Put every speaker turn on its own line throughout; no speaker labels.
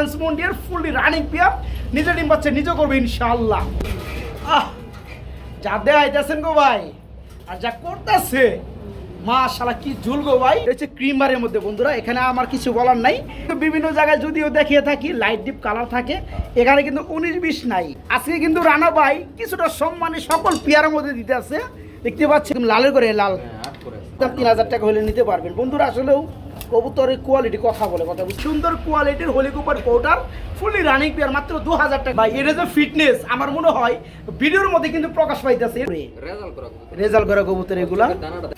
France mondain fully running pair নিজে ডিম পাচ্ছে নিজে করবে ইনশাআল্লাহ। আহ যা দেয় আইতেছেন গো ভাই আর যা করতেছে মাশাআল্লাহ কি ঝুল গো ভাই। হচ্ছে ক্রিম বারের মধ্যে বন্ধুরা এখানে আমার কিছু বলার নাই। তো বিভিন্ন জায়গায় যদিও দেখিয়ে থাকি লাইট ডিপ কালার থাকে এখানে কিন্তু উনিশ বিশ নাই। আজকে কিন্তু রানা ভাই কিছুটা সম্মানে সকল পেয়ারের মধ্যে দিতে আছে। দেখতে পাচ্ছি লালের করে লাল তিন হাজার টাকা হলে নিতে পারবেন। বন্ধুরা আসলেও কবুতরের কোয়ালিটি কথা বলে কথা বলি সুন্দর কোয়ালিটির হোলি কুপার পাউডার ফুলি রানিং পেয়ার মাত্র দু হাজার টাকা। ভাই এটা যে ফিটনেস আমার মনে হয় ভিডিওর মধ্যে কিন্তু প্রকাশ পাইতেছে।
রেজাল্ট করা
কবুতর। এগুলা।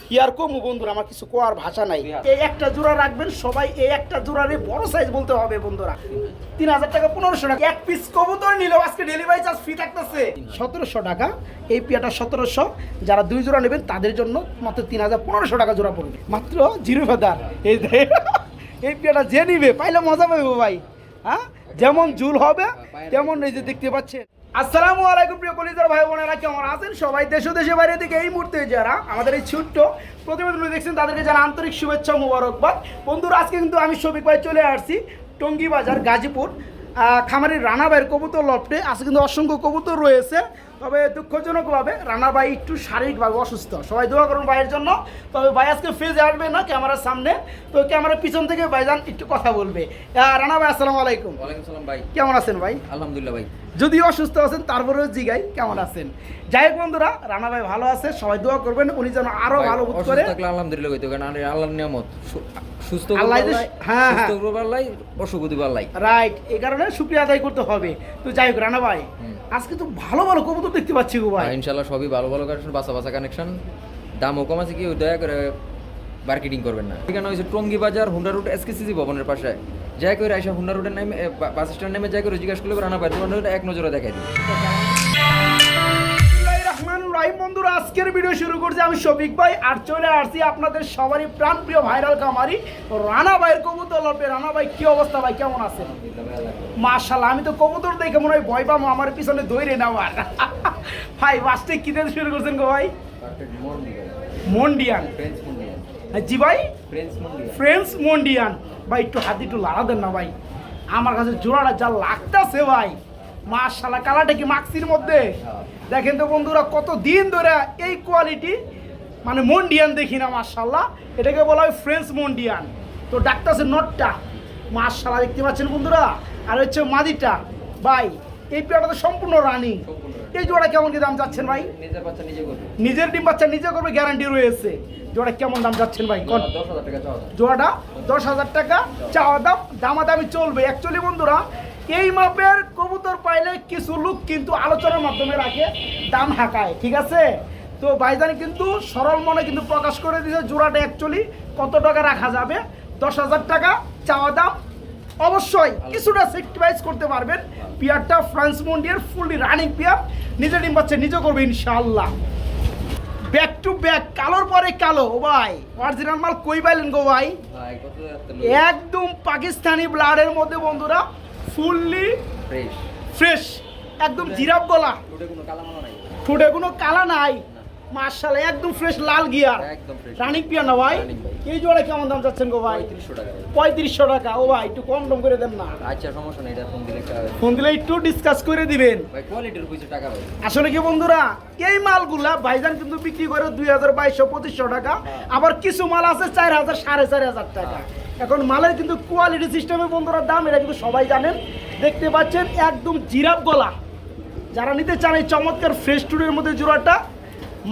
কি আর কমু বন্ধুরা আমার কিছু কোয়ার ভাষা নাই। এই একটা জোড়া রাখবেন সবাই এই একটা জোড়ারে বড় সাইজ বলতে হবে বন্ধুরা। তিন হাজার টাকা পনেরোশো টাকা। এক পিস কবুতর নিলেও আজকে ডেলিভারি চার্জ ফ্রি থাকতেছে। সতেরোশো টাকা এই পিয়াটা সতেরোশো। যারা দুই জোড়া নেবেন তাদের জন্য মাত্র তিন হাজার পনেরোশো টাকা জোড়া পড়বে। মাত্র জিরো ফেদার এই এই পিয়াটা যে নিবে, পাইলে মজা পাবে ভাই। হ্যাঁ? যেমন জুল হবে, তেমন এই যে দেখতে পাচ্ছেন। আসসালামু আলাইকুম প্রিয় কলিজার ভাই বোনেরা, কেমন আছেন সবাই? দেশ দেশে বাইরে থেকে এই মুহূর্তে যারা আমাদের এই ছোট্ট প্রতিবেদন দেখছেন, তাদেরকে জানা আন্তরিক শুভেচ্ছা মুবারকবাদ। বন্ধুরা, আজকে কিন্তু আমি শফিক ভাই চলে আসছি টঙ্গী বাজার গাজীপুর খামারের রানাবাইয়ের কবুতর লফটে আজকে কিন্তু অসংখ্য কবুতর রয়েছে। তবে দুঃখজনকভাবে রানাবাই একটু শারীরিকভাবে অসুস্থ। সবাই দোয়া করুন ভাইয়ের জন্য। তবে ভাই আজকে ফেজে আসবে না ক্যামেরার সামনে। তো ক্যামেরার পিছন থেকে ভাইজান একটু কথা বলবে। রানা ভাই আসসালামু আলাইকুম।
ওয়ালাইকুম সালাম ভাই।
কেমন আছেন ভাই?
আলহামদুলিল্লাহ ভাই।
যদি অসুস্থ আছেন তারপরেও জিগাই কেমন আছেন? যাই হোক বন্ধুরা রানা ভাই ভালো আছে সবাই দোয়া করবেন উনি যেন
আরও
ভালো বোধ করে।
থাকলে আলহামদুলিল্লাহ কইতো কারণ আল্লাহর নিয়ামত। সুস্থ
হ্যাঁ,
সুস্থ
হ্যাঁ।
অসুখ দিবে আল্লাহ
রাইট এই কারণে শুক্রিয়া আদায় করতে হবে। তো যাই হোক রানা ভাই আজকে তো ভালো ভালো কবুতর দেখতে পাচ্ছি গো ভাই।
ইনশাআল্লাহ সবই ভালো ভালো কানেকশন বাসা বাসা কানেকশন দামও কম আছে কি দয়া করে মার্কেটিং করবেন না। ঠিকানা হয়েছে টঙ্গি বাজার হুন্ডা রুট এসকেসিসি ভবনের পাশে। যাই করে আইসা হুন্ডা রুটের নামে বাস স্ট্যান্ড নামে যাই করে জিজ্ঞাসা করলে রানা তোমার এক নজরে দেখাই দিই।
বন্ধুরা আজকের ভিডিও শুরু করছি আমি শফিক ভাই আর চলে আসছি আপনাদের সবারই প্রাণপ্রিয় ভাইরাল কামারি রানা ভাইয়ের কবুতর লপে রানা ভাই কি অবস্থা ভাই? কেমন আছেন? মাশাল্লাহ আমি তো কবুতর দেখে মনে হয় ভয় পাবো আমার পিছনে দৌড়ে নেওয়ার ভাই বাসটা কি দিয়ে শুরু করছেন গো ভাই? মন্ডিয়ান। জি ভাই?
ফ্রেঞ্চ মুন্ডিয়ান
ভাই একটু হাত একটু লাড়া দেন না ভাই। আমার কাছে জোড়াটা যা লাগতেছে ভাই। মাশাল্লাহ কালারটা কি মাক্সির মধ্যে? দেখেন তো বন্ধুরা কত দিন ধরে এই কোয়ালিটি মানে মন্ডিয়ান দেখি না মাশাল্লাহ এটাকে বলা হয় ফ্রেন্স মন্ডিয়ান তো ডাক্তারছে নটটা। মাশাল্লাহ দেখতে পাচ্ছেন বন্ধুরা? আর হচ্ছে মাদিটা। ভাই এই পেয়ারটা তো সম্পূর্ণ রানিং। এই জোড়া কেমন কি দাম যাচ্ছেন ভাই?
নিজের বাচ্চা নিজে করবে।
নিজের ডিম বাচ্চা নিজে করবে গ্যারান্টি রয়েছে। জোড়া কেমন দাম যাচ্ছেন ভাই? কোন
দশ হাজার টাকা চাওয়া
জোড়াটা দশ হাজার টাকা চাওয়া দাম। দামাদামি চলবে। অ্যাকচুয়ালি বন্ধুরা এই মাপের কবুতর পাইলে কিছু লোক কিন্তু আলোচনার মাধ্যমে রাখে দাম হাঁকায় ঠিক আছে? তো ভাইজানি কিন্তু সরল মনে কিন্তু প্রকাশ করে দিয়েছে জোড়াটা অ্যাকচুয়ালি কত টাকা রাখা যাবে? দশ হাজার টাকা চাওয়া দাম। অবশ্যই কিছুটা সেক্টিভাইজ করতে পারবেন। পিয়ারটা ফ্রান্স মন্ডিয়ার ফুললি রানিং পিয়ার। নিজে ডিম পাচ্ছে নিজে করবে ইনশাল্লাহ ব্যাক টু ব্যাক কালোর পরে কালো। ও ভাই অরিজিনাল মাল কই পাইলেন গো ভাই? একদম পাকিস্তানি ব্লাডের মধ্যে বন্ধুরা ফুললি
ফ্রেশ
ফ্রেশ একদম জিরাফ গলা।
ঠোঁটে কোনো কালামালা নাই।
ঠোঁটে কোনো কালা নাই। মার্শাল্লাহ একদম ফ্রেশ লাল গিয়ার
একদম ফ্রেশ
রানিক পিয়া না ভাই? এই জোড়া কেমন দাম যাচ্ছেন গো ভাই?
পঁয়ত্রিশশো টাকা ভাই।
পঁয়ত্রিশশো টাকা। ও ভাই একটু কম টম করে দেন না।
আচ্ছা সমস্যা নেই এটা ফোন দিলে
ফোন দিলে একটু ডিসকাস করে দিবেন।
ভাই কোয়ালিটির পয়সা টাকা ভাই।
আসলে কি বন্ধুরা এই মালগুলা ভাইজান কিন্তু বিক্রি করে দুই হাজার বাইশশো পঁচিশশো টাকা আবার কিছু মাল আছে চার হাজার সাড়ে চার হাজার টাকা। এখন মালের কিন্তু কোয়ালিটি সিস্টেমে বন্ধুরা দাম এটা কিন্তু সবাই জানেন। দেখতে পাচ্ছেন একদম জিরাফ গলা। যারা নিতে চান এই চমৎকার ফ্রেশ টুডের মধ্যে জোড়াটা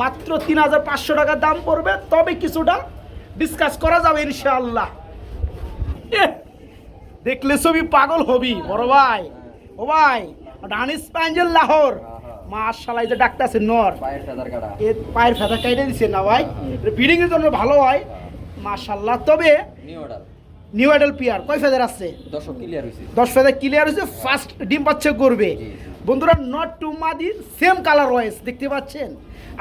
মাত্র তিন হাজার পাঁচশো টাকা দাম পড়বে তবে কিছুটা ডিসকাস করা যাবে ইনশাআল্লাহ। দেখলে ছবি পাগল হবি বড় ভাই। ও ভাই ডানিস প্যাঞ্জেল লাহোর। মাশাআল্লাহ এই যে ডাক্তার আছে নর।
পায়ের কাটা।
ফেদা কাইটে দিছে না ভাই। ব্রিডিং এর জন্য ভালো হয়। মাশাআল্লাহ তবে
নিউ অর্ডার
পিয়ার কয় ফেদার আছে? দশ ফেদার ক্লিয়ার হয়েছে ফার্স্ট ডিম পাচ্ছে করবে। বন্ধুরা নট টু মাদি সেম কালার রয়েস দেখতে পাচ্ছেন?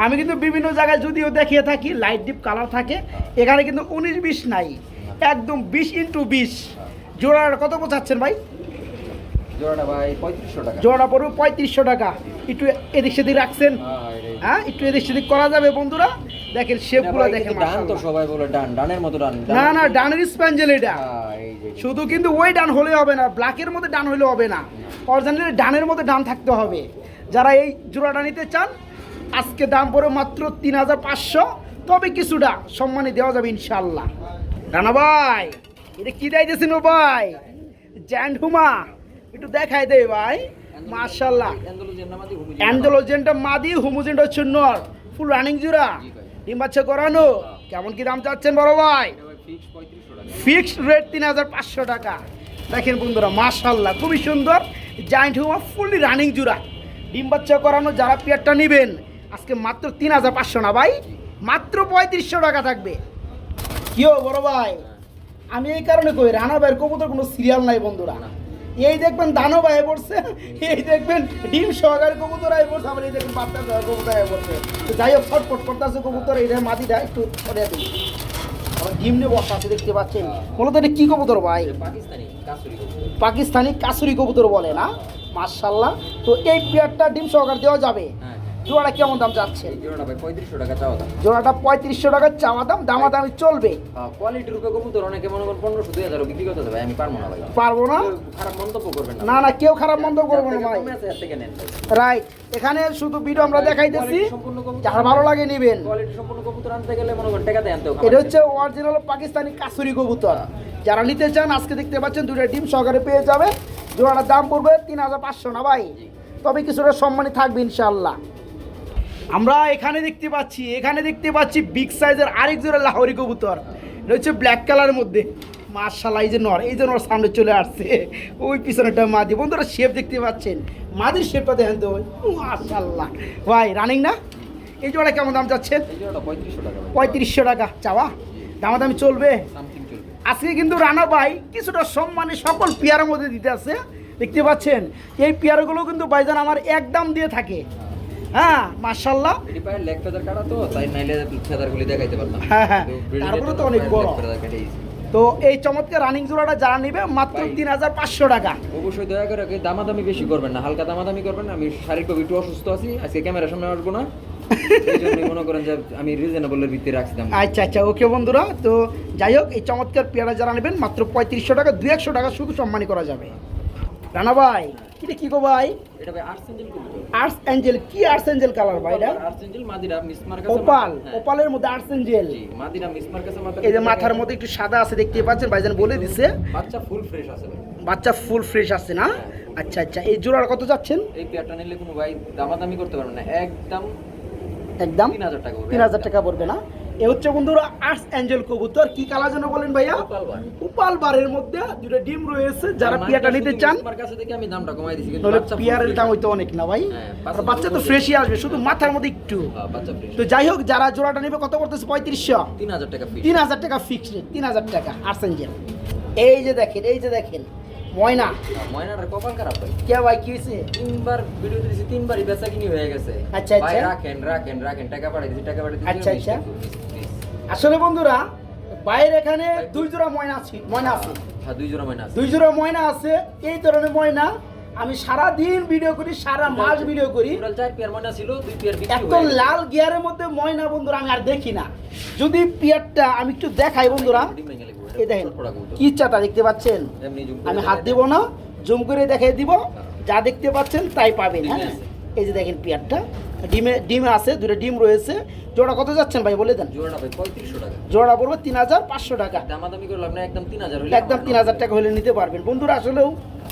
আমি কিন্তু বিভিন্ন জায়গায় যদিও দেখিয়ে থাকি লাইট ডিপ কালার থাকে এখানে কিন্তু উনিশ বিশ নাই একদম বিশ ইন্টু বিশ। জোড়াটা কত বোঝাচ্ছেন ভাই? জোড়া পড়বে পঁয়ত্রিশশো টাকা। একটু এদিক সেদিক রাখছেন।
হ্যাঁ,
হ্যাঁ একটু এদিক সেদিক করা যাবে বন্ধুরা। দেখেন শেপগুলো দেখেন
ডান তো সবাই বলে ডান ডানের মতো ডান
না না ডানের স্প্যাঞ্জেল এটা শুধু কিন্তু ওই ডান হলে হবে না ব্ল্যাকের মধ্যে ডান হলে হবে না। অরিজিনালি ডানের মধ্যে ডান থাকতে হবে। যারা এই জোড়াটা নিতে চান আজকে দাম পড়ে মাত্র তিন হাজার পাঁচশো। তবে কিছুটা সম্মানে দেওয়া যাবে ইনশাল্লাহ রানা ভাই এটা কি দিতেছেন ও ভাই? জ্যান্ড হুমা একটু দেখাই দে ভাই। মার্শাল্লাহ অ্যান্ডোলোজেনটা মাদি হোমোজেনটা হচ্ছে নর। ফুল রানিং জোড়া। ডিম বাচ্চা করানো কেমন কি দাম চাচ্ছেন বড় ভাই?
এটা ভাই ফিক্স 3500 টাকা
ফিক্সড রেট তিন হাজার পাঁচশো টাকা। দেখেন বন্ধুরা মাশাল্লাহ খুবই সুন্দর। জায়েন্ট হুমা ফুললি রানিং জুড়া। ডিম বাচ্চা করানো যারা পেয়ারটা নেবেন, আজকে মাত্র তিন হাজার পাঁচশো না ভাই? মাত্র পঁয়ত্রিশশো টাকা থাকবে। কিও বড় ভাই? আমি এই কারণে কই, রানা ভাইয়ের কবুতর কোনো সিরিয়াল নাই বন্ধুরা। এই দেখবেন দানো ভাই পড়ছে এই দেখবেন ডিম সহকারে কবুতর আয় পড়ছে আবার এই দেখবেন বাচ্চা সহকারে কবুতর আয় পড়ছে। তো যাই হোক ফটফট করতেছে কবুতর এইটা মাটিটা একটু সরিয়ে দিই। আবার ডিম নিয়ে বসা আছে দেখতে পাচ্ছেন? মূলত এটা কি কবুতর ভাই?
পাকিস্তানি কাসুরি কবুতর।
পাকিস্তানি কাসুরি কবুতর বলে না? মার্শাল্লাহ তো এই প্লেয়ারটা ডিম সহকারে দেওয়া যাবে।
হ্যাঁ।
জোড়াটা কেমন দাম যাচ্ছে?
জোড়াটা ভাই 3500 টাকা চাওয়া দাম।
জোড়াটা পঁয়ত্রিশশো টাকার চাওয়া দাম দামাদামি চলবে।
কোয়ালিটির উপরে কবুতর অনেকে মনে করেন 1500 2000 বিক্রি করতে ভাই আমি পারব না ভাই।
পারব না?
খারাপ মন্তব্য করবেন না।
না কেউ খারাপ মন্দ করব না ভাই। রাইট এখানে শুধু ভিডিও আমরা দেখাইতেছি। যার ভালো লাগে নেবেন।
কোয়ালিটি সম্পূর্ণ কবুতর আনতে গেলে মনে করেন টাকাতে আনতে হবে
এটা হচ্ছে অরিজিনাল পাকিস্তানি কাসুরি কবুতর। যারা নিতে চান আজকে দেখতে পাচ্ছেন দুটো ডিম সহকারে পেয়ে যাবে। জোড়াটার দাম পড়বে তিন হাজার পাঁচশো না ভাই? তবে কিছুটা সম্মানী থাকবে ইনশাল্লাহ আমরা এখানে দেখতে পাচ্ছি এখানে দেখতে পাচ্ছি বিগ সাইজের আরেক জোড়া লাহোরি কবুতর। এটা হচ্ছে ব্ল্যাক কালারের মধ্যে। মার্শাল্লাহ এই যে নর এই যে নর সামনে চলে আসছে। ওই পিছনেটা মাদি। বন্ধুরা শেপ দেখতে পাচ্ছেন? মাদির শেপটা দেখেন তো। মার্শাল্লাহ ভাই রানিং না? এই জোড়া কেমন দাম যাচ্ছেন
এই জোড়াটা 3500 টাকা ভাই।
পঁয়ত্রিশশো টাকা। চাওয়া? দামাদামি চলবে। আজকে কিন্তু রানা ভাই কিছুটা সম্মানে সকল পেয়ারের মধ্যে দিতে আছে। দেখতে পাচ্ছেন? এই পেয়ারগুলো কিন্তু ভাইজান আমার একদম দিয়ে থাকে। হ্যাঁ
এটি পায়ে লেগ ফেদার কাটা তো তাই নাইলে ফেদারগুলি দেখাইতে পারতাম।
হ্যাঁ, হ্যাঁ। তারপরে তো অনেক বড়। তো এই চমৎকার রানিং জোড়াটা যারা নেবে মাত্র তিন হাজার পাঁচশো টাকা।
অবশ্যই দয়া করে দামাদামি বেশি করবেন না হালকা দামাদামি করবেন না। আমি শারীরিকভাবে একটু অসুস্থ আছি আজকে ক্যামেরার সামনে আসব না। মনে করেন যে আমি রিজনেবলের ভিত্তিতে রাখছি দাম
আচ্ছা আচ্ছা ওকে বন্ধুরা তো যাই হোক এই চমৎকার পেয়ারা যারা নেবেন মাত্র পঁয়ত্রিশশো টাকা দু একশো টাকা শুধু সম্মানী করা যাবে। রানা ভাই এটা কি গো ভাই?
এটা ভাই আর্টস এঞ্জেল
আর্টস অ্যাঞ্জেল কি আর্টস অ্যাঞ্জেল কালার ভাই এটা?
আর্টস এঞ্জেল মাদিরা মিসমার কাছে
ওপাল
হ্যাঁ,
ওপালের মধ্যে আর্টস অ্যাঞ্জেল
জি মাদিরা মিসমার কাছে মাথা
এই যে মাথার মধ্যে একটু সাদা আছে দেখতে পাচ্ছেন ভাইজান বলে দিছে।
বাচ্চা ফুল ফ্রেশ আছে ভাই।
বাচ্চা ফুল ফ্রেশ আছে না? আচ্ছা আচ্ছা এই জোড়ার কত যাচ্ছেন?
এই পেয়ারটা নিলে কোনো ভাই দামাদামি করতে পারবেন না। একদম
একদম?
তিন হাজার টাকা পড়বে।
তিন হাজার টাকা পড়বে না? এ হচ্ছে বন্ধুরা আর্টস অ্যাঞ্জেল কবুতর। কি কালার জন্য বলেন ভাইয়া? উপাল বারের মধ্যে দুটো ডিম রয়েছে যারা পিয়াটা নিতে চান
আমি দামটা কমাই দিছি কিন্তু
পিয়ারের দাম হয়তো অনেক না ভাই?
হ্যাঁ,
আর
বাচ্চা
তো ফ্রেশই আসবে শুধু মাথার মধ্যে একটু।
হ্যাঁ,
তো যাই হোক যারা জোড়াটা নেবে কত করতেছে পঁয়ত্রিশশো?
তিন হাজার টাকা
তিন হাজার টাকা ফিক্সড রেট তিন হাজার টাকা আর্টস অ্যাঞ্জেল এই যে দেখেন এই যে দেখেন ময়না।
ময়নাটার কপাল খারাপ ভাই।
কে ভাই কি হয়েছে?
তিনবার ভিডিও দিয়েছি তিনবারই বেচা কিনি হয়ে গেছে।
আচ্ছা, আচ্ছা।
রাখেন রাখেন রাখেন টাকা পাঠিয়ে দিচ্ছি টাকা পাঠিয়ে
আচ্ছা, আচ্ছা। আসলে বন্ধুরা বাইরে এখানে দুই জোড়া ময়না আছে ময়না আছে।
হ্যাঁ দুই জোড়া ময়না আছে।
দুই জোড়া ময়না আছে এই ধরনের ময়না আমি সারা দিন ভিডিও করি সারা মাস ভিডিও করি। এত লাল গিয়ারের মধ্যে ময়না বন্ধুরা আমি আর দেখি না। যদি পিয়ারটা আমি একটু দেখাই বন্ধুরা এই দেখেন। কি চাটা দেখতে পাচ্ছেন? আমি হাত দিব না জুম করে দেখাই দিব যা দেখতে পাচ্ছেন তাই পাবেন হ্যাঁ? এই যে দেখেন পিয়ারটা ডিমে ডিম আছে দুটো ডিম রয়েছে। জোড়া কত যাচ্ছেন ভাই বলে দেন।
জোড়াটা ভাই পঁয়ত্রিশশো টাকা।
জোড়া পড়বে তিন হাজার পাঁচশো টাকা।
দামাদামি করলে আপনি একদম তিন হাজার হলে
একদম তিন হাজার টাকা হলে নিতে পারবেন। বন্ধুরা আসলেও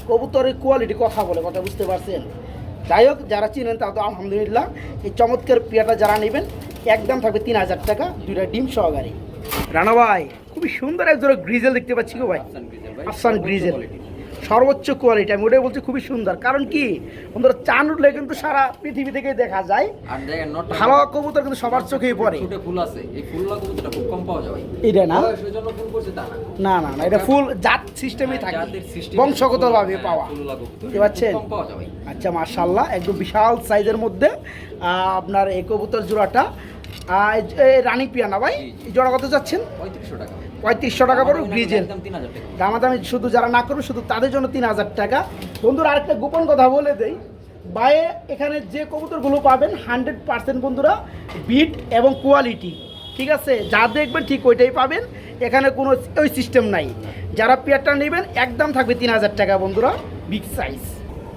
কবুতরের কোয়ালিটি কথা বলে কথা বুঝতে পারছেন? যাই হোক যারা চিনেন তারা তো আলহামদুলিল্লাহ এই চমৎকার পিয়াটা যারা নেবেন একদম থাকবে তিন হাজার টাকা দুইটা ডিম সহকারে। রানা ভাই খুবই সুন্দর এক জোড়া গ্রিজেল দেখতে পাচ্ছি গো ভাই।
আফসান গ্রিজেল সর্বোচ্চ।
কোয়ালিটি আমি ওটাই বলছি খুবই সুন্দর। কারণ কি? বন্ধুরা চান উঠলে কিন্তু সারা পৃথিবী থেকে দেখা যায়। ভালো কবুতর কিন্তু সবার চোখেই পড়ে।
ফুল আছে। এই কবুতরটা খুব কম পাওয়া যায়
এটা না?
না।
না এটা ফুল জাত সিস্টেমে থাকে।
যাদের system-
বংশগতভাবে
হ্যাঁ,
পাওয়া। বুঝতে পারছেন? আচ্ছা মার্শাল্লাহ একদম বিশাল সাইজের মধ্যে আপনার এই কবুতর জোড়াটা। রানিং পিয়া না ভাই জোড়া কত যাচ্ছেন
পঁয়ত্রিশশো টাকা।
পঁয়ত্রিশশো টাকা পড়বে
তিন
দামাদামি শুধু যারা না করবে শুধু তাদের জন্য তিন হাজার টাকা। বন্ধুরা আরেকটা গোপন কথা বলে দেই। বায়ে এখানে যে কবুতরগুলো পাবেন হান্ড্রেড পার্সেন্ট বন্ধুরা বিট এবং কোয়ালিটি। ঠিক আছে? যা দেখবেন ঠিক ওইটাই পাবেন। এখানে কোনো ওই সিস্টেম নাই। যারা পেয়ারটা নেবেন একদম থাকবে তিন হাজার টাকা বন্ধুরা বিগ সাইজ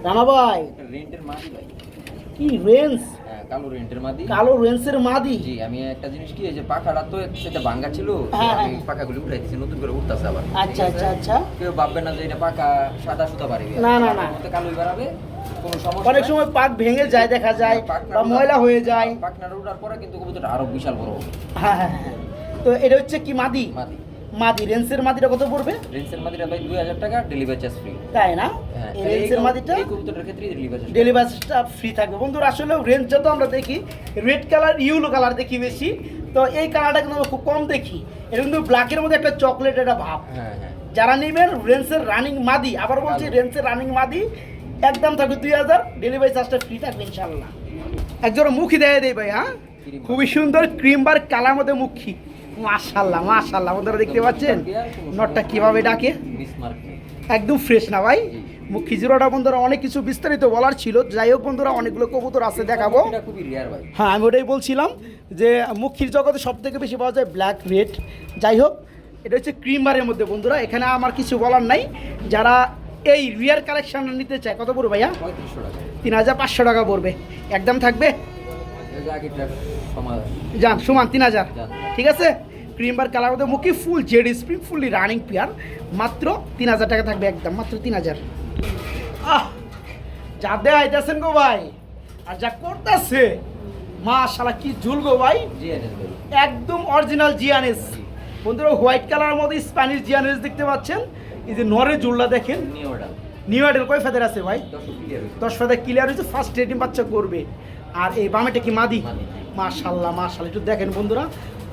রানা ভাই কি রেঞ্জ
কালো রেন্টের মাদি।
কালো রেঞ্জের মাদি?
জি আমি একটা জিনিস কি এই যে পাখাটা তো সেটা ভাঙ্গা ছিল
হ্যাঁ,
আমি
হ্যাঁ।
পাখাগুলি উঠাই দিয়েছি নতুন করে উঠতেছে আবার।
আচ্ছা আচ্ছা আচ্ছা।
কেউ ভাববে না যে এটা পাকা সাদা সুতা বাড়বে
না, না, না।
কালোই বাড়াবে
অনেক সময় পাক ভেঙে যায় দেখা যায় বা ময়লা হয়ে যায়।
পাখনাটা উঠার পরে কিন্তু কবুতরটা আরও বিশাল বড় হবে।
হ্যাঁ হ্যাঁ হ্যাঁ। তো এটা হচ্ছে কি মাদি?
মাদি।
মাদি রেঞ্জের মাদিটা কত পড়বে?
রেন্সের মাদিটা ভাই দুই হাজার টাকা ডেলিভারি চার্জ ফ্রি
তাই না?
হ্যাঁ
রেঞ্জের মাদিটা
এই কবুতরের ক্ষেত্রে ডেলিভারি চার্জ
ডেলিভারিটা ফ্রি থাকবে। বন্ধুরা আসলে রেঞ্জ যত আমরা দেখি রেড কালার ইউলো কালার দেখি বেশি। তো এই কালারটা কিন্তু আমরা খুব কম দেখি। এটা কিন্তু ব্ল্যাকের মধ্যে একটা চকলেট একটা ভাব।
হ্যাঁ হ্যাঁ।
যারা নেবেন রেঞ্জের রানিং মাদি আবার বলছি। রেঞ্জের রানিং মাদি একদম থাকবে দুই হাজার। ডেলিভারি চার্জটা ফ্রি থাকবে ইনশাল্লাহ একজোড়া মুখি দেয় দেয় ভাই হ্যাঁ? খুবই সুন্দর ক্রিম বার কালার মধ্যে মুখি। মাশাল্লাহ মাশাল্লাহ বন্ধুরা দেখতে পাচ্ছেন? নটটা কীভাবে ডাকে? একদম ফ্রেশ না ভাই? মুখি জিরোটা বন্ধুরা অনেক কিছু বিস্তারিত বলার ছিল। যাই হোক বন্ধুরা অনেকগুলো কবুতর আছে দেখাবো। হ্যাঁ আমি ওটাই বলছিলাম যে মুখির জগতে সব থেকে বেশি পাওয়া যায় ব্ল্যাক রেড যাই হোক এটা হচ্ছে ক্রিম বারের মধ্যে বন্ধুরা। এখানে আমার কিছু বলার নাই। যারা এই রিয়ার কালেকশন নিতে চায় কত পড়বে ভাইয়া? তিন হাজার পাঁচশো টাকা পড়বে। একদম থাকবে? যান সমান তিন হাজার ঠিক আছে? ক্রিম বার কালার মধ্যে মুখি ফুল জেড স্প্রিং ফুললি রানিং পেয়ার মাত্র তিন হাজার টাকা থাকবে একদম মাত্র তিন হাজার। আহ যা দেয় আইতেছেন গো ভাই আর যা করতেছে মা শালা কি ঝুল গো ভাই। একদম অরিজিনাল জিয়ানেস। বন্ধুরা হোয়াইট কালারের মধ্যে স্প্যানিশ জিয়ানেস দেখতে পাচ্ছেন। এই যে নরে জুল্লা দেখেন। নিউ আইডেল কয় ফেদার আছে ভাই?
দশ
ফেদার ক্লিয়ার হয়েছে। ফার্স্ট রেটিং বাচ্চা করবে। আর এই বামেটা কি মাদি। মাশাল্লাহ মাশাল্লাহ একটু দেখেন বন্ধুরা।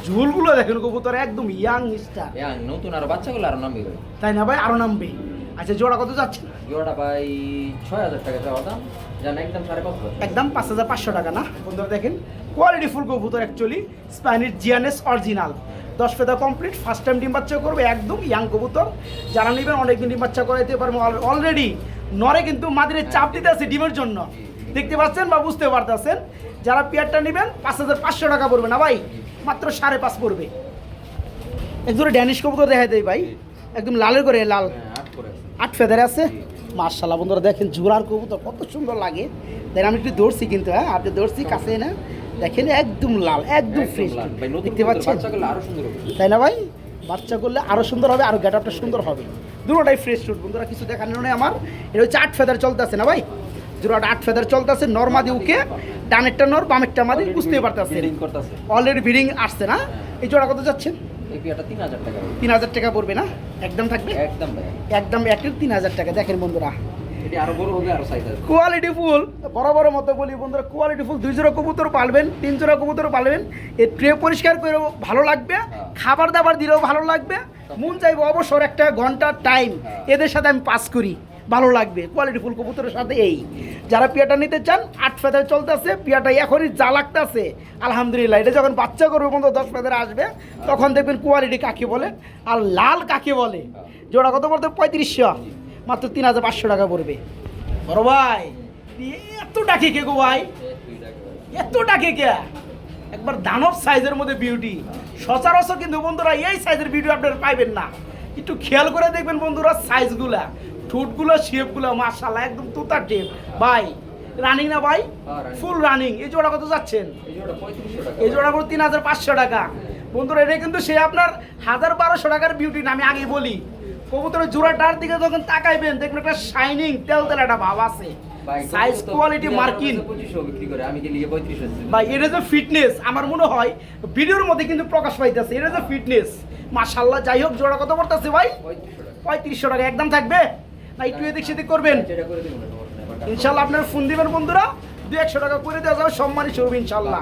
ঝুলগুলো দেখেন কবুতর একদম ইয়াং স্টার
হ্যাঁ নতুন আরও বাচ্চাগুলো আরও নামবে
তাই না ভাই? আরও নামবে। আচ্ছা জোড়া কত যাচ্ছে?
জোড়াটা ভাই ছয় হাজার টাকা চাওয়া দাম। জান একদম সাড়ে পাঁচ
একদম পাঁচ হাজার পাঁচশো টাকা না? বন্ধুরা দেখেন কোয়ালিটি ফুল কবুতর অ্যাকচুয়ালি স্প্যানিশ জিয়ানেস অরিজিনাল দশ ফেদা কমপ্লিট ফার্স্ট টাইম ডিম বাচ্চা করবে একদম ইয়াং কবুতর। যারা নেবেন অনেকদিন ডিম বাচ্চা করাইতে পারব। অলরেডি নরে কিন্তু মাদিরে চাপ দিতে আছে ডিমের জন্য। দেখতে পাচ্ছেন বা বুঝতে পারতেছেন? যারা পেয়ারটা নেবেন পাঁচ হাজার পাঁচশো টাকা পড়বে না ভাই? মাত্র সাড়ে পাঁচ পড়বে। একদম ড্যানিশ কবুতর দেখা দেয় ভাই। একদম লালের করে লাল।
হ্যাঁ আট করে
আট ফেদারে আছে। মার্শাল্লাহ বন্ধুরা দেখেন জোড়ার কবুতর কত সুন্দর লাগে। দেখেন আমি একটু দৌড়ছি কিন্তু হ্যাঁ আপনি দৌড়ছি কাছে না। দেখেন একদম লাল একদম ফ্রেশ দেখতে পাচ্ছেন? তাই না ভাই? বাচ্চা করলে আরও সুন্দর হবে আরও গেটআপটা সুন্দর হবে। দুটোটাই ফ্রেশ ফুড বন্ধুরা কিছু দেখানোর নেই আমার। এটা হচ্ছে আট ফেদার চলতে আছে না ভাই? জোড়াটা আট ফেদার চলতেছে নর্মাদি উকে ডানেরটা নর বামেরটা মাদি
বিল্ডিং করতেছে।
অলরেডি বিডিং আসছে না? এই জোড়া কত
পিয়াটা তিন হাজার টাকা
পড়বে। না? একদম থাকবে?
একদম
একদম একের তিন হাজার টাকা। দেখেন বন্ধুরা। কোয়ালিটি ফুল বড় বড় মতো বলি বন্ধুরা কোয়ালিটি ফুল দুই জোড়া কবুতর পালবেন তিন জোড়া কবুতর পালবেন। এই ট্রে পরিষ্কার করেও ভালো লাগবে
হ্যাঁ।
খাবার দাবার দিলেও ভালো লাগবে। মন চাইব অবসর একটা ঘণ্টার টাইম
হ্যাঁ।
এদের সাথে আমি পাস করি। ভালো লাগবে। কোয়ালিটি ফুল কবুতরের সাথে এই। যারা পিয়াটা নিতে চান, আট ফেদার চলতেছে, পিয়াটা এখনই যা লাগতেছে। আলহামদুলিল্লাহ, এটা যখন বাচ্চা করবে বন্ধু, দশ ফেদার আসবে, তখন দেখবেন কোয়ালিটি কাকে বলে আর লাল কাকে বলে। জোড়া কত বলতে পঁয়ত্রিশশো। মাত্র তিন হাজার পাঁচশো টাকা পড়বে। বড় ভাই, এত ডাকে কে গো ভাই? এত ডাকে কে? একবার দানব সাইজের মধ্যে বিউটি সচরাচর কিন্তু বন্ধুরা এই সাইজের ভিডিও আপনারা পাইবেন না। একটু খেয়াল করে দেখবেন বন্ধুরা সাইজগুলা। ঠোঁটগুলো শেপগুলো মাশাল্লাহ একদম তুতার টেপ ভাই রানিং না ভাই?
হ্যাঁ,
ফুল রানিং এই জোড়া কত যাচ্ছেন?
এই জোড়া
করে তিন হাজার পাঁচশো টাকা। বন্ধুরা এটা কিন্তু সে আপনার হাজার বারোশো টাকার বিউটি না আমি আগে বলি। কবুতরের জোড়াটার দিকে যখন তাকাইবেন দেখবেন একটা শাইনিং তেল তেল একটা ভাব আছে। সাইজ কোয়ালিটি মার্কিন। ভাই এটা যে ফিটনেস আমার মনে হয় ভিডিওর মধ্যে কিন্তু প্রকাশ পাইতেছে এটা যে ফিটনেস মাশাল্লাহ যাই হোক জোড়া কত পড়তেছে ভাই?
পঁয়ত্রিশশো টাকা
একদম থাকবে? না একটু এদিক সেদিক করবেন।
না
ইনশাল্লাহ আপনার ফোন দিবেন বন্ধুরা একশো টাকা করে দেওয়া যাবে ইনশাল্লাহ।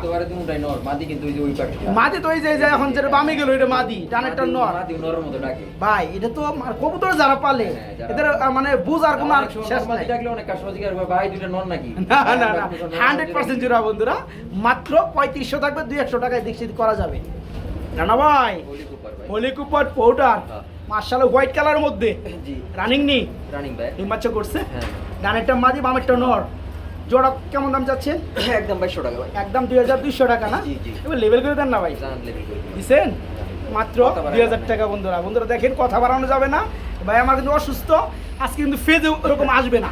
মাদি কিন্তু ওই
তো ওই যে যে এখন যেটা বামে গেল এটা মাদি ডানেরটা নর। ভাই এটা তো কবুতর যারা পালে
হ্যাঁ,
এদের মানে বুঝ আর কোনো শেষ
মাদি
নাই।
ডাকলে অনেক ভাই নর নাকি?
না না না হান্ড্রেড পার্সেন্ট জোড়া বন্ধুরা মাত্র পঁয়ত্রিশশো থাকবে দুই একশো টাকায় দিক করা যাবে।
হোলি কুপার ভাই।
হোলি কুপার পাউডার
হ্যাঁ।
হোয়াইট কালার মধ্যে।
জি।
রানিং নি
রানিং ভাই
ডিম বাচ্চা করছে।
হ্যাঁ।
ডানেরটা মাদি বামেরটা নর। জোড়া কেমন দাম যাচ্ছেন
একদম বাইশশো টাকা ভাই।
একদম দুই হাজার দুইশো টাকা না। এবার লেভেল করে দেন না ভাই। দিছেন? মাত্র দুই হাজার টাকা বন্ধুরা। বন্ধুরা দেখেন কথা বাড়ানো যাবে না। ভাই আমার কিন্তু অসুস্থ। আজকে কিন্তু ফেজে ওরকম আসবে না।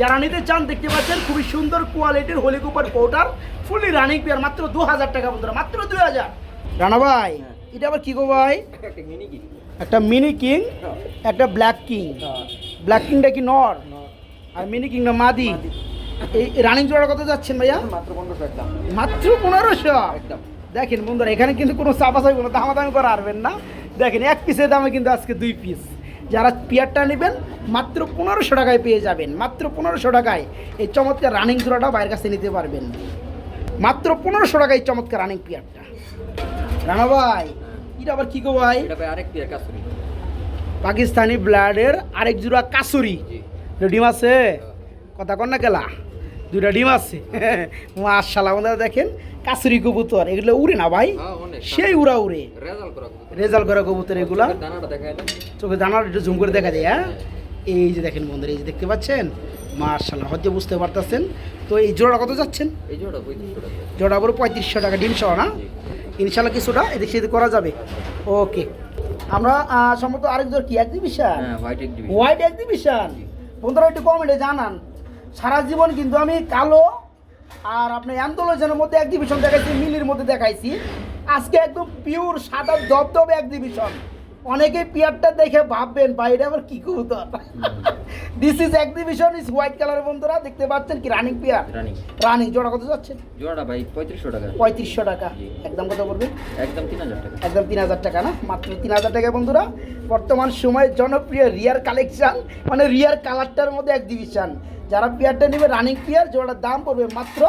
যারা নিতে চান দেখতে পাচ্ছেন খুবই সুন্দর কোয়ালিটির হোলি কুপার পাউডার ফুলি রানিং পেয়ার মাত্র দু হাজার টাকা বন্ধুরা মাত্র দুই হাজার। রানা ভাই
হ্যাঁ।
এটা আবার কি গো ভাই?
মিনি
একটা মিনি কিং একটা ব্ল্যাক কিং ব্ল্যাক কিংটা কি নর? আর মিনি কিংটা মাদি। এই রানিং জোড়া কত যাচ্ছেন ভাইয়া?
মাত্র পনেরোশো একদম।
মাত্র পনেরোশো?
একদম।
দেখেন বন্ধুরা এখানে কিন্তু কোনো চাপা চাপি কোনো দামাদামি করা পারবেন না। দেখেন এক পিসের দামে কিন্তু আজকে দুই পিস যারা পিয়ারটা নেবেন মাত্র পনেরোশো টাকায় পেয়ে যাবেন। মাত্র পনেরোশো টাকায় এই চমৎকার রানিং জোড়াটা বাইরের কাছে নিতে পারবেন। মাত্র পনেরোশো টাকায় এই চমৎকার রানিং পিয়ারটা রানা ভাই এটা আবার কি গো ভাই?
এটা ভাই আরেক পিয়ার কাজ করি
পাকিস্তানি ব্লাডের আরেক জোড়া কাসুরি। ডিম আছে? কথা কন না কেলা? দুইটা ডিম আছে? মাশাল্লাহ আমাদের দেখেন কাসুরি কবুতর এগুলো উড়ে না ভাই?
হ্যাঁ
সেই উড়া উড়ে।
রেজাল্ট করা
কবুতর। এগুলা। চোখে দানার একটু জুম করে দেখা যায় হ্যাঁ? এই যে দেখেন বন্ধুরা এই যে দেখতে পাচ্ছেন? মার্শাল্লাহ হয়তো বুঝতে পারতেছেন। তো এই জোড়া কত যাচ্ছেন?
জোড়া
বড় পঁয়ত্রিশশো টাকা। ডিম সহ না? ইনশাল্লাহ কিছুটা এদিক সেদিক করা যাবে। ওকে। আমরা সম্ভবত আরেক জোর কি? এক্সিবিশন?
হ্যাঁ হোয়াইট এক্সিবিশন।
White exhibition. বন্ধুরা একটু কমেন্টে জানান। সারা জীবন কিন্তু আমি কালো আর আপনার অ্যান্থোলজনের মধ্যে এক্সিবিশন দেখাইছি মিলির মধ্যে দেখাইছি। আজকে একদম পিওর সাদা দপদপ এক্সিবিশন। অনেকে পিয়ারটা দেখে ভাববেন বাইরে আবার কি কবুতর? This is exhibition is white colour বন্ধুরা দেখতে পাচ্ছেন কি রানিং পিয়ার?
রানিং।
রানিং জোড়া কত যাচ্ছে?
জোড়াটা ভাই পঁয়ত্রিশশো টাকা।
পঁয়ত্রিশশো টাকা। একদম কত পড়বে?
একদম তিন হাজার টাকা।
একদম তিন হাজার টাকা না? মাত্র তিন হাজার টাকা বন্ধুরা। বর্তমান সময়ের জনপ্রিয় রিয়ার কালেকশন মানে রিয়ার কালারটার মধ্যে এক্সিবিশন যারা পেয়ারটা নেবে রানিং পেয়ার যেটার দাম পড়বে মাত্র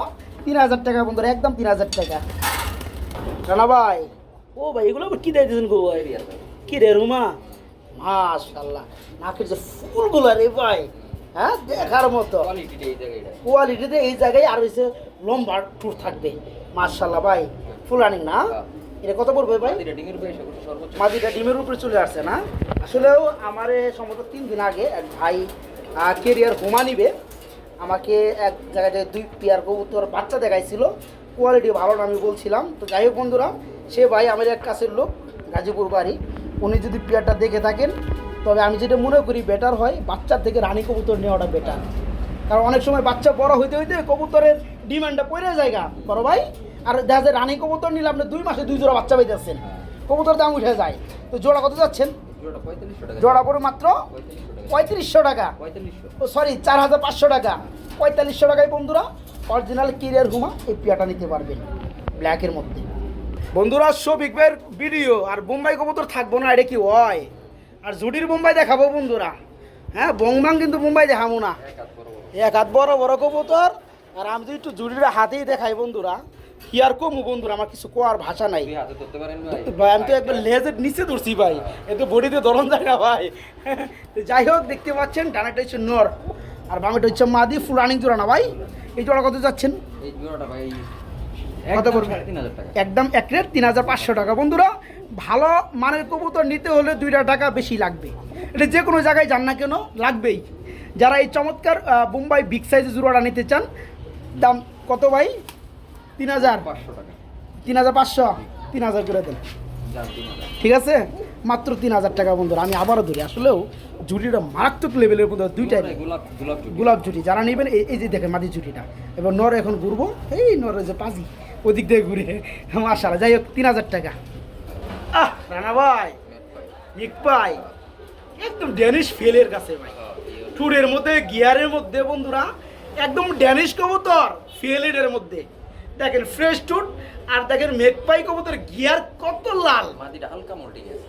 তিন হাজার টাকা বন্ধুরা একদম তিন হাজার টাকা। রানা ভাই। ও ভাই এগুলো কি দিয়েছেন গো ভাই? কি রে রুমা? মাশাল্লাহ নাকের যে ফুলগুলো রে ভাই হ্যাঁ দেখার মতো। কোয়ালিটিতে এই জায়গায় আর হয়েছে লম্বা ট্যুর থাকবে। মার্শাল্লাহ ভাই ফুল রানিং না?
হ্যাঁ।
এটা কত পড়বে ভাই?
মাদিটা ডিমের
উপরে চলে আসছে না? আসলেও আমার সম্ভবত তিন দিন আগে এক ভাই কেরিয়ার হোমা নিবে। আমাকে এক জায়গায় দুই পেয়ার কবুতর বাচ্চা দেখাইছিল। কোয়ালিটি ভালো না আমি বলছিলাম। তো যাই হোক বন্ধুরা সে ভাই আমার এক কাছের লোক গাজীপুর বাড়ি। উনি যদি পেয়ারটা দেখে থাকেন তবে আমি যেটা মনে করি বেটার হয় বাচ্চার থেকে রানী কবুতর নেওয়াটা বেটার কারণ অনেক সময় বাচ্চা বড় হইতে হইতে কবুতরের ডিমান্ডটা পড়ে জায়গা বড় ভাই আর দেখা যায় রানী কবুতর নিলে আপনি দুই মাসে দুই জোড়া বাচ্চা পাইতেছেন। কবুতর দাম উঠে যায়। তো জোড়া কত যাচ্ছেন? জোড়া পড়ে মাত্র পঁয়ত্রিশশো টাকা। ও সরি চার হাজার পাঁচশো টাকা। পঁয়তাল্লিশশো টাকায় বন্ধুরা অরিজিনাল কেরিয়ার হুমা এই পিয়াটা নিতে পারবেন। ব্ল্যাকের মধ্যে। বন্ধুরা শফিক ভাইয়ের ভিডিও আর বোম্বাই কবুতর থাকব না এটা কি হয়? আর জুডির বোম্বাই দেখাবো বন্ধুরা। হ্যাঁ বংবাং কিন্তু মুম্বাই দেখাবো না।
এক হাত বড় বড়।
কবুতর আর আমি যদি একটু জুড়িটা হাতেই দেখাই বন্ধুরা কি আর কমু বন্ধুরা আমার কিছু কোয়ার ভাষা নাই।
ভাই।
আমি তো একবার লেজের নিচে ধরছি ভাই এত বডিতে ধরন যায় না ভাই। তো যাই হোক দেখতে পাচ্ছেন ডানাটা হচ্ছে নর আর বামেটা হচ্ছে মাদি ফুল রানিং জোড়া না ভাই? এই জোড়া কত যাচ্ছেন?
এই জোড়াটা ভাই
কত
একদম
পড়বে? এক রেট তিন হাজার পাঁচশো টাকা। বন্ধুরা ভালো মানের কবুতর নিতে হলে দুইটা টাকা বেশি লাগবে। এটা যে কোনো জায়গায় যান না কেন লাগবেই। যারা এই চমৎকার বোম্বাই বিগ সাইজের জুড়োটা নিতে চান দাম কত ভাই? তিন হাজার।
পাঁচশো টাকা।
তিন হাজার পাঁচশো? তিন হাজার করে দেন। ঠিক আছে? মাত্র তিন হাজার টাকা বন্ধুরা আমি আবারও ধরি। আসলেও জুটিটা মারাত্মক লেভেলের মধ্যে দুইটাই
গোলাপ জুটি।
যারা নেবেন এই যে দেখেন মাটির জুটিটা। এবার নর এখন ঘুরবো। এই নরের যে পাজি ওদিক দিয়ে ঘুরে। মার্শাল যাই হোক তিন হাজার টাকা। আহ রানা ভাই মিক ভাই একদম ড্যানিশ ফেলের কাছে ভাই। টুরের মধ্যে গিয়ারের মধ্যে বন্ধুরা একদম ড্যানিশ কবুতর ফেলের মধ্যে। দেখেন ফ্রেশ টুট আর দেখেন মেকপাই কবুতর গিয়ার কত লাল।
মাটিটা হালকা মোল্টিং আছে।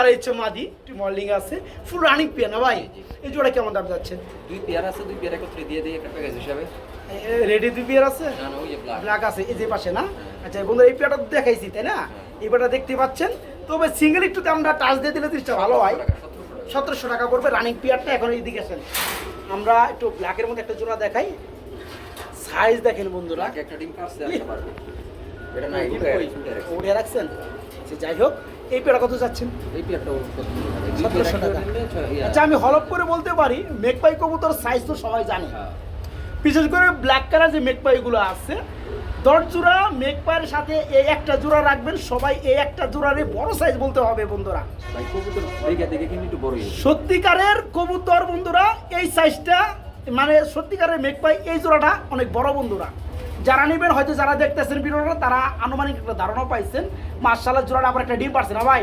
আর এইচ মাদি মল্ডিং আছে ফুল রানিং পেয়ে না ভাই? এই জোড়া কেমন দাম যাচ্ছে?
দুই পেয়ার আছে দুই পেয়ার একত্রে দিয়ে দিই একটা প্যাকেজ হিসাবে।
রেডি দুই বিয়ার আছে?
ব্ল্যাক
আছে এই যে পাশে না? আচ্ছা বন্ধু এই পেয়ারটা দেখাইছি তাই না? এই পেয়ারটা দেখতে পাচ্ছেন? তবে সিঙ্গেল একটু আমরা টাচ দিয়ে দিলে জিনিসটা ভালো হয়। সতেরোশো টাকা পড়বে রানিং পেয়ারটা এখন এইদিকে আসেন। আমরা একটু ব্ল্যাকের মধ্যে একটা জোড়া দেখাই। সাইজ দেখেন বন্ধুরা।
একটা ডিম পারছে পারবে। এটা না এটা
রাখছেন। যাই হোক। এই পেয়ারটা কত যাচ্ছেন?
এই পেয়ারটা
সতেরোশো টাকা। আচ্ছা আমি হলপ করে বলতে পারি মেঘপাই কবুতর সাইজ তো সবাই জানে।
হ্যাঁ।
বিশেষ করে ব্ল্যাক কালার যে মেকপাইগুলো আছে দশ জোড়া মেকপাইয়ের সাথে এই একটা জোড়া রাখবেন সবাই এই একটা জোড়ারে বড় সাইজ বলতে হবে বন্ধুরা। সত্যিকারের কবুতর বন্ধুরা এই সাইজটা মানে সত্যিকারের মেকপাই এই জোড়াটা অনেক বড় বন্ধুরা। যারা নেবেন হয়তো যারা দেখতেছেন ভিডিওটা তারা আনুমানিক একটা ধারণা পাইছেন। মার্শাল্লাহ জোড়াটা আবার একটা ডিম পারছে না ভাই?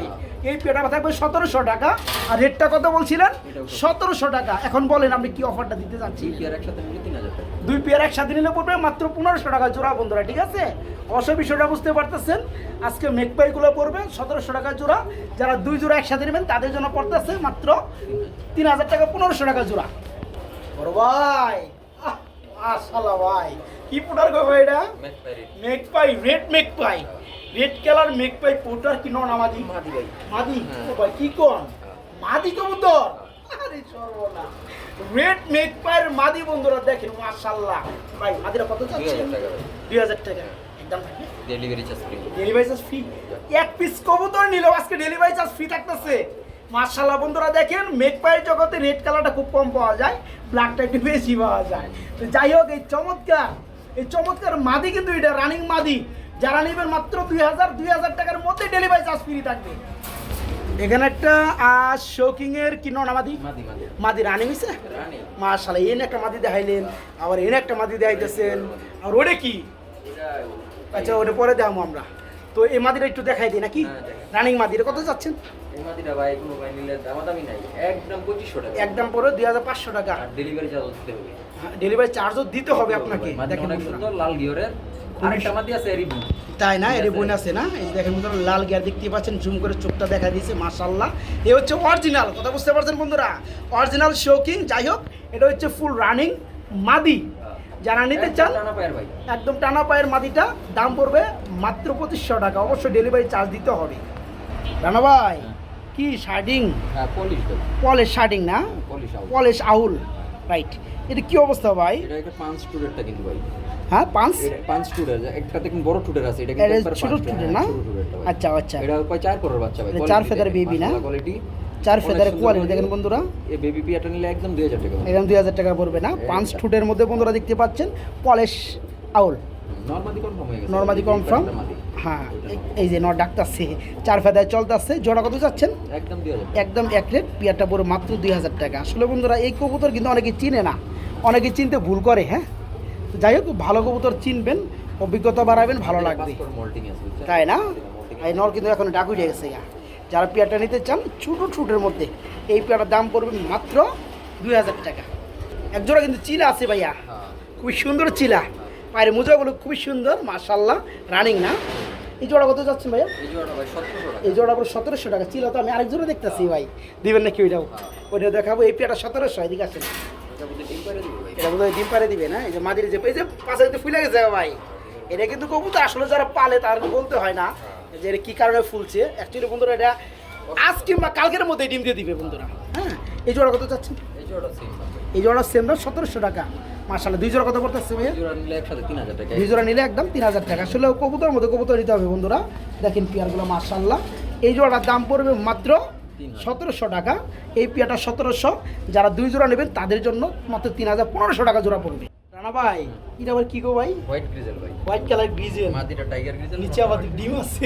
এই পেটা থাকবে সতেরোশো টাকা। আর রেটটা কত বলছিলেন? সতেরোশো টাকা। এখন বলেন আপনি কি অফারটা দিতে চাচ্ছি
দুই পেয়ার একসাথে তিন হাজার টাকা।
দুই পেয়ার একসাথে নিলে পড়বে মাত্র পনেরোশো টাকা জোড়া বন্ধুরা ঠিক আছে? অবশ্যই বিষয়টা বুঝতে পারতেছেন। আজকে মেকপাইগুলো পড়বে সতেরোশো টাকা জোড়া। যারা দুই জোড়া একসাথে নেবেন তাদের জন্য পড়তেছে মাত্র তিন হাজার টাকা পনেরোশো টাকা জোড়া। বড় ভাই। আহ, ভাই। কি পুটার গো ভাই এটা? Magpie red magpie red colour magpie pouter কি নন আমাদি?
মাদি ভাই।
মাদি?
হ্যাঁ।
ও ভাই কি কোন? মাদি কবুতর? আরে সর্বনা রেড মেকপাইয়ের মাদি বন্ধুরা দেখেন মাশাআল্লাহ। ভাই মাদিরা কত যাচ্ছে
হাজার টাকা
একদম
delivery charge free
delivery charge free এক পিস কবুতর নিলেও আজকে ডেলিভারি চার্জ ফ্রি থাকতেছে। মার্শাল্লাহ বন্ধুরা দেখেন মেকপাইয়ের জগতে রেড কালারটা খুব কম পাওয়া যায় ব্ল্যাকটা একটু বেশি পাওয়া যায়। তো যাই হোক এই চমৎকার। এই চমৎকার মাদি কিন্তু এটা রানিং মাদি। যারা নেবেন মাত্র দুই হাজার দুই হাজার টাকার মধ্যে ডেলিভারি চার্জ ফ্রি থাকবে। এখানে একটা শোকিং এর কি নন মাদি?
মাদি
রানিং হয়েছে
রানী
মার্শাল্লাহ এনে একটা মাদি দেখাইলেন আবার এনে একটা মাদি দেখাইতেছেন। আর ওটা কি? আচ্ছা ওটা পরে দেখাবো আমরা। তো এই মাদিটা একটু দেখাই দিই নাকি?
হ্যাঁ।
রানিং মাদিটা কত যাচ্ছেন?
এই মাদিটা ভাই কোনো ভাই নিলে দামাদামি নাই। একদম পঁচিশশো টাকা।
একদম পরে দুই হাজার পাঁচশো টাকা।
আর ডেলিভারি চার্জ দিতে হবে।
ডেলিভারি চার্জও দিতে হবে আপনাকে। দেখেন
অনেক সুন্দর লাল গিয়রের আরেকটা মাদি আছে এরিবু
তাই না? এর
আছে।
বোন আছে না? এই যে দেখেন বন্ধুরা লাল গিয়ার দেখতে পাচ্ছেন জুম করে চোখটা দেখা দিয়েছে মাশাল্লাহ এ হচ্ছে অরিজিনাল কথা বুঝতে পারছেন বন্ধুরা? অরিজিনাল শোকিং যাই হোক এটা হচ্ছে ফুল রানিং মাদি। যারা নিতে চান একদম টানা পায়ের মাদিটা দাম পড়বে মাত্র পঁচিশশো টাকা। অবশ্যই ডেলিভারি চার্জ দিতে হবে। রানা ভাই কি
হ্যাঁ পলিশ ভাই
পলেশ শার্টিং না?
পলিশ
পলেশ আউল। রাইট এটা কি অবস্থা ভাই?
এটা একটা পাঁচ টুডেরটা কিন্তু ভাই।
হ্যাঁ পাঁচ?
পাঁচ টুডের একটা দেখুন বড় টুডের আছে এটা কিন্তু
ছোট টুডের
হ্যাঁ,
না? আচ্ছা আচ্ছা।
এটা কয় চার পরের বাচ্চা ভাই
চার ফেদার baby না?
কোয়ালিটি
চার ফেদারের কোয়ালিটি দেখেন। বন্ধুরা।
এই বেবি পিয়াটা নিলে একদম দুই হাজার টাকা
এরকম দুই হাজার টাকা পড়বে না? পাঁচ
এটা।
মধ্যে বন্ধুরা দেখতে পাচ্ছেন পলেশ আউল।
নরমাদি কনফার্ম হয়ে গেছে।
নর্মাদি কনফার্ম। হ্যাঁ এই- যে নট ডাকতেছে চার ফেদায় চলতেছে জোড়া কত যাচ্ছেন
একদম
একদম এক রেট পিয়ারটা পড়ে মাত্র দুই হাজার টাকা। আসলে বন্ধুরা এই কবুতর কিন্তু অনেকে চিনে না। অনেকে চিনতে ভুল করে হ্যাঁ? যাই হোক ভালো কবুতর চিনবেন অভিজ্ঞতা বাড়াবেন ভালো লাগবে? তাই না? এই নর কিন্তু এখন ডাক উঠে গেছে যারা পেয়ারটা নিতে চান ছোটো ছুটের মধ্যে এই পেয়ারটার দাম পড়বে মাত্র দুই হাজার টাকা। একজোড়া কিন্তু চিলা আছে ভাইয়া।
হ্যাঁ।
খুবই সুন্দর চিলা। পায়ের মোজাগুলো খুবই সুন্দর মাশাল্লাহ রানিং না? এই জোড়া কত যাচ্ছেন ভাইয়া?
এই ভাই
এই জোড়া পুরো সতেরোশো টাকা। চিলা তো আমি আরেক জোড়া দেখতেছি ভাই। দিবেন নাকি ওইটাও? ওইটা দেখাবো। এই পেয়ারটা সতেরোশো এদিকে আসেন।
এটা বুঝে ডিম পারে দিবে
বোধহয় ডিম পারে দিবে না? এই যে মাদির যে এই যে পাশে কিন্তু ফুলে গেছে ভাই এটা কিন্তু কবুতর। আসলে যারা পালে তার বলতে হয় না যে এটা কি কারণে ফুলছে। অ্যাকচুয়ালি বন্ধুরা এটা আজ কিংবা কালকের মধ্যে ডিম দিয়ে দিবে বন্ধুরা। হ্যাঁ। এই জোড়া কত চাচ্ছেন।
এই
জোড়া সেম দাম সতেরোশো টাকা। মাসাল্লাহ দুই জোড়া কত পড়তেছে ভাইয়া?
নিলে একসাথে 3000 টাকা।
দুই জোড়া নিলে একদম তিন হাজার টাকা। আসলে কবুতর মধ্যে কবুতর নিতে হবে বন্ধুরা। দেখেন পেয়ারগুলো মাসাল্লাহ এই জোড়াটার দাম পড়বে মাত্র সতেরোশো টাকা। এই পেয়ারটা সতেরোশো। যারা দুই জোড়া নেবেন তাদের জন্য মাত্র তিন হাজার পনেরোশো টাকা জোড়া পড়বে। রানা ভাই? এটা আবার কি গো ভাই?
হোয়াইট গ্রিজেল ভাই।
হোয়াইট কালার গ্রিজেল
মাদিটা টাইগার গ্রিজেল।
নিচে আবার ডিম আছে।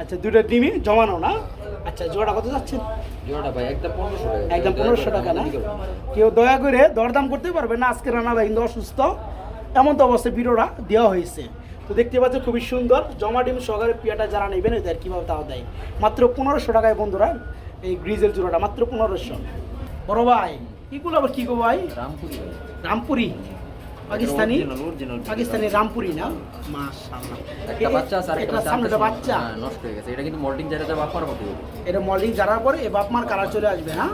আচ্ছা দুটো ডিমই জমানো না? আচ্ছা জোড়া কত যাচ্ছে?
জোড়াটা ভাই একদম 1500 টাকা।
একদম পনেরোশো টাকা না। কেউ দয়া করে দরদাম করতে পারবে না? আজকে রানা ভাই কিন্তু অসুস্থ। এমন তো অবস্থায় ভিডিওটা দেওয়া হয়েছে। তো দেখতে পাচ্ছ খুবই সুন্দর। জমা ডিম সহকারে পিয়াটা যারা নেবেন এদের কীভাবে তাও দেয়? মাত্র পনেরোশো টাকায় বন্ধুরা এই গ্রিজের জোড়াটা মাত্র পনেরোশো। বড় ভাই এগুলো আবার কী গো ভাই?
রামপুরি ভাই।
রামপুরি পাকিস্তানি। পাকিস্তানি রামপুরি না? মাশাআল্লাহ।
একটা বাচ্চা
সামনেটা বাচ্চা
হ্যাঁ, নষ্ট হয়ে গেছে। এটা কিন্তু বাপার মতো।
এটা মল্ডিং জানার পরে এ বাপ মার কালার চলে আসবে হ্যাঁ?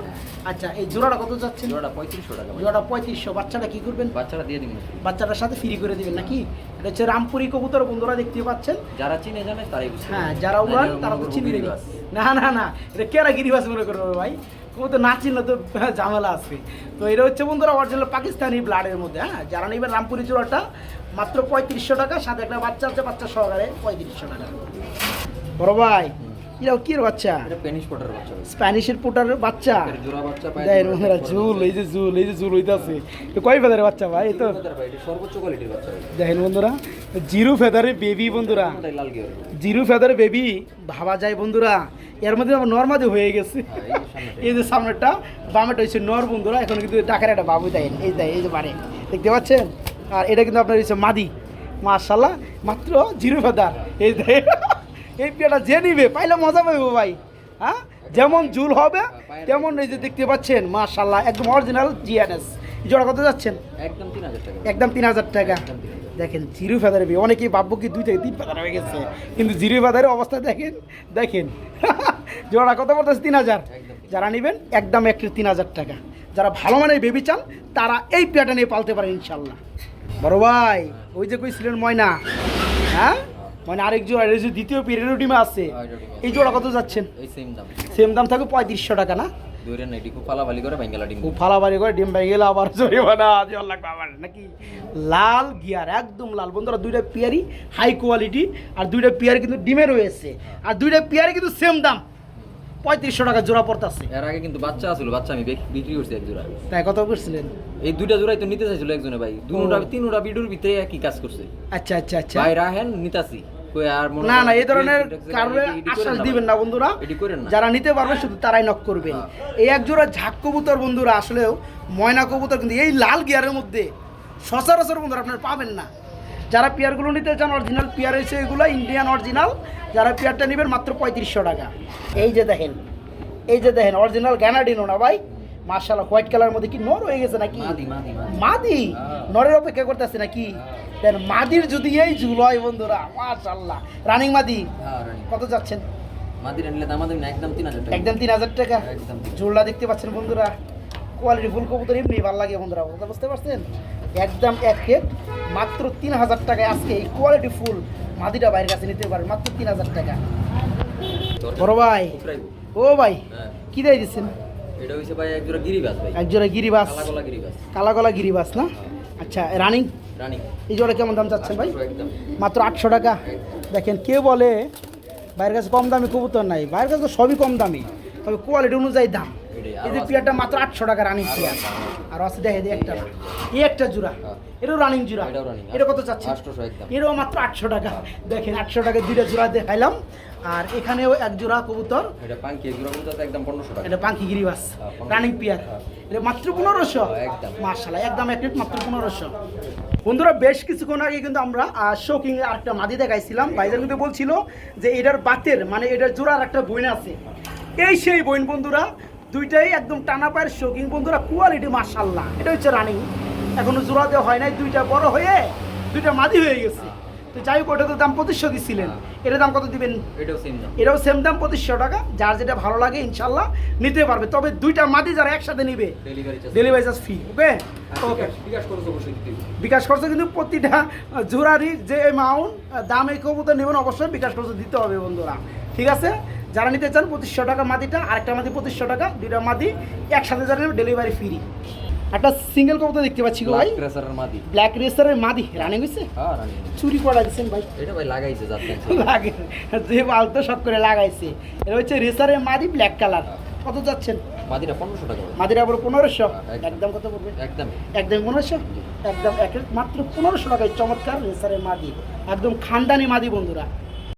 আচ্ছা এই জোড়াটা কত যাচ্ছে?
জোড়াটা 3500 টাকা
জোড়াটা পঁয়ত্রিশশো। বাচ্চাটা কি করবেন?
বাচ্চারা দিয়ে দিবেন।
বাচ্চাটার সাথে ফ্রি করে দিবেন নাকি? এটা হচ্ছে রামপুরি কবুতর বন্ধুরা দেখতে পাচ্ছেন।
যারা চিনে জানে তারাই
হ্যাঁ যারা উড়ান তারা তো
করব
না না না এটা কেরা গিরিবাস মনে করবে ভাই? কবুতর না চিনলে তো ঝামেলা আছে। তো এটা হচ্ছে বন্ধুরা অরিজিনাল পাকিস্তানি ব্লাডের মধ্যে হ্যাঁ যারা নেবেন রামপুরি জোড়াটা মাত্র পঁয়ত্রিশশো টাকা, সাথে একটা বাচ্চা আছে, বাচ্চা সহকারে পঁয়ত্রিশশো টাকা। বড় ভাই এটাও কি বাচ্চা?
পেনিশ পটার বাচ্চা
স্প্যানিশের ঝুল এই যে ঝুল এই যে ঝুল হইতাছে। কয় ফেদারের বাচ্চা ভাই? তো
সর্বোচ্চ কোয়ালিটির বাচ্চা
দেখেন বন্ধুরা জিরো ফেদারে বেবি বন্ধুরা। জিরো ফেদারে বেবি ভাবা যায় বন্ধুরা। এর মধ্যে আবার নর্মাদি হয়ে গেছে। এই যে সামনেরটা। বামেটা হচ্ছে নর বন্ধুরা। এখন কিন্তু ডাকার একটা বাবু দেয় এই দেয় এই যে বারে দেখতে পাচ্ছেন? আর এটা কিন্তু আপনার হচ্ছে মাদি। মার্শাল্লাহ মাত্র জিরো ফেদার এই দেয় এই পেয়াটা যে নিবে পাইলে মজা পাইবো ভাই। হ্যাঁ? যেমন জুল হবে তেমন এই যে দেখতে পাচ্ছেন মার্শাল্লাহ একদম অরিজিনাল জিএনএস জোড়া কত যাচ্ছেন?
একদম তিন হাজার টাকা।
একদম তিন হাজার টাকা। দেখেন জিরো ফেদারে বিয়ে অনেকেই ভাববো কি দুই থেকে তিন ফেদার হয়ে গেছে কিন্তু জিরো ফেদারের অবস্থা দেখেন দেখেন। জোড়া কত পড়তেছে? তিন হাজার। যারা নেবেন একদম একটি তিন হাজার টাকা। যারা ভালো মানের বেবি চান তারা এই পেয়াটা নিয়ে পালতে পারেন ইনশাল্লাহ বড় ভাই ওই যে কইছিলেন ময়না হ্যাঁ? মানে আরেক জোড়া যে দ্বিতীয় পিরিয়ড আছে
হ্যাঁ, আছে।
এই জোড়া কত যাচ্ছেন?
এই সেম দাম।
সেম দাম থাকবে পঁয়ত্রিশশো টাকা না?
দূরে না এটি খুব পালাপালি করে বেঙ্গালা ডিম।
খুব ফালাবাড়ি করে ডিম ভেঙে গেলে আবার জরিমানা দেওয়ার লাগবে আবার নাকি? লাল গিয়ার একদম লাল। বন্ধুরা দুইটা পেয়ারই হাই কোয়ালিটি আর দুইটা পেয়ার কিন্তু ডিমে রয়েছে। আর দুইটা পেয়ারই কিন্তু সেম দাম। পঁয়ত্রিশশো টাকা জোড়া পড়তেছে।
এর আগে কিন্তু বাচ্চা আছিল বাচ্চা আমি বিক- বিক্রি করছি এক জোড়া।
তাই কত করছিলেন?
এই দুইটা জোড়াই তো নিতে চাইছিল একজনে ভাই। দুটা তিনটা ভিডিওর ভিতরে একই কাজ করছে।
আচ্ছা আচ্ছা আচ্ছা।
ভাই রাহেন নিতাছি। মনে
না না এই ধরনের কারণে আশ্বাস দিবেন না বন্ধুরা। যারা নিতে পারবে শুধু তারাই নক করবেন।
হ্যাঁ।
এই এক জোড়া ঝাক কবুতর বন্ধুরা আসলেও ময়না কবুতর কিন্তু এই লাল গিয়ারের মধ্যে সচরাচর বন্ধুরা আপনারা পাবেন না। যারা পেয়ারগুলো নিতে চান অরিজিনাল পেয়ার হয়েছে এগুলো ইন্ডিয়ান অরিজিনাল যারা পেয়ারটা নেবেন মাত্র পঁয়ত্রিশশো টাকা। এই যে দেখেন এই যে দেখেন অরিজিনাল গ্যানাডিনো না ভাই। মার্শাল হোয়াইট কালার মধ্যে কি নর হয়ে গেছে নাকি?
মাদি মাদি মাদি।
মাদি?
হ্যাঁ।
নরের অপেক্ষা করতেছে নাকি? দেন মাদির যদি এই ঝুল হয় বন্ধুরা মাশাল্লাহ রানিং মাদি
হ্যাঁ
কত যাচ্ছেন?
মাদিরা নিলে দাম একদম তিন হাজার টাকা।
একদম তিন হাজার টাকা। ঝুলটা দেখতে পাচ্ছেন বন্ধুরা। কোয়ালিটি ফুল কবুতর এমনি ভালো লাগে বন্ধুরা বুঝতে পারছেন? একদম এক কেট মাত্র তিন হাজার টাকায় আজকে এই কোয়ালিটি ফুল মাদিটা বাইরের কাছে নিতে পারেন মাত্র তিন হাজার টাকা। বড় ভাই। ও ভাই
হ্যাঁ।
কি দেয় দিচ্ছেন?
এটা হইছে ভাই এক জোড়া গিরিবাস ভাই।
এক জোড়া গিরিবাস।
কালাগলা গিরিবাস।
কালাগলা গিরিবাস না? আচ্ছা রানিং?
রানী।
এই জোড়া কেমন দাম চাচ্ছেন ভাই? মাত্র আটশো টাকা। দেখেন কে বলে বাইরের কাছে কম দামি কবুতর নাই। বাইরের কাছে তো সবই কম দামি। তবে কোয়ালিটি অনুযায়ী দাম। এই যে পিয়ারটা মাত্র আটশো টাকা রানিং পিয়ার। আর আছে দেখে দিই একটা এই একটা জোড়া।
হ্যাঁ।
এটাও রানিং জোড়া। এটা কত চাচ্ছে
800 একদম।
এটাও মাত্র আটশো টাকা। দেখেন আটশো টাকা দুইটা জোড়া দেখাইলাম। আর এখানেও এক জোড়া কবুতর।
এটা পাঙ্কি এগুলো বলতে একদম পনেরোশো টাকা।
এটা পাঙ্কি গিরিবাস
হ্যাঁ,
রানিং পিয়ার। এটা মাত্র পনেরোশো?
হ্যাঁ, একদম।
মার্শাল্লাহ একদম এক মাত্র পনেরোশো। বন্ধুরা বেশ কিছুক্ষণ আগে কিন্তু আমরা শোকিং এর আরেকটা মাদি দেখাইছিলাম। ভাইজান কিন্তু বলছিল যে এটার বাতের মানে এটার জোড়ার একটা বইন আছে। এই সেই বইন বন্ধুরা দুইটাই একদম টানা পায়ের শোকিং বন্ধুরা কোয়ালিটি মার্শাল্লাহ এটা হচ্ছে রানিং। এখনও জোড়া দেওয়া হয় নাই দুইটা বড় হয়ে দুইটা মাদি হয়ে গেছে। তো যাই হোক ওটা তো দাম পঁচিশশো দিচ্ছিলেন এটার দাম কত দিবেন?
এটাও সেম দাম।
এটাও সেম দাম পঁচিশশো টাকা। যার যেটা ভালো লাগে ইনশাল্লাহ নিতে পারবে। তবে দুইটা মাদি যারা একসাথে নিবে
ডেলিভারি চার্জ
ফি ওকে ওকে
বিকাশ
খরচ কিন্তু প্রতিটা জোড়ারই যে অ্যামাউন্ট দাম এই কবুতর নেবেন অবশ্যই বিকাশ খরচ দিতে হবে বন্ধুরা। ঠিক আছে? যারা নিতে চান পঁচিশশো টাকা মাদিটা আরেকটা মাদি পঁচিশশো টাকা দুইটা মাদি একসাথে যারা ডেলিভারি ফ্রি একটা সিঙ্গেল কবুতর দেখতে পাচ্ছি গো ভাই।
এর মাদি।
ব্ল্যাক রেসারের মাদি। রানিং
হ্যাঁ রানী
চুরি করা দিচ্ছেন ভাই।
এটা ভাই লাগাইছে যাচ্ছে
লাগে। যে আলতো শখ করে লাগাইছে। এটা হচ্ছে রেসারের মাদি ব্ল্যাক কালার কত যাচ্ছেন?
মাদিটা পনেরোশো টাকা।
মাদির আবার পনেরোশো?
একদম।
একদম কত পড়বে?
একদম
একদম পনেরোশো? একদম এক মাত্র পনেরোশো টাকায় চমৎকার রেসারের মাদি। একদম খানদানি মাদি বন্ধুরা।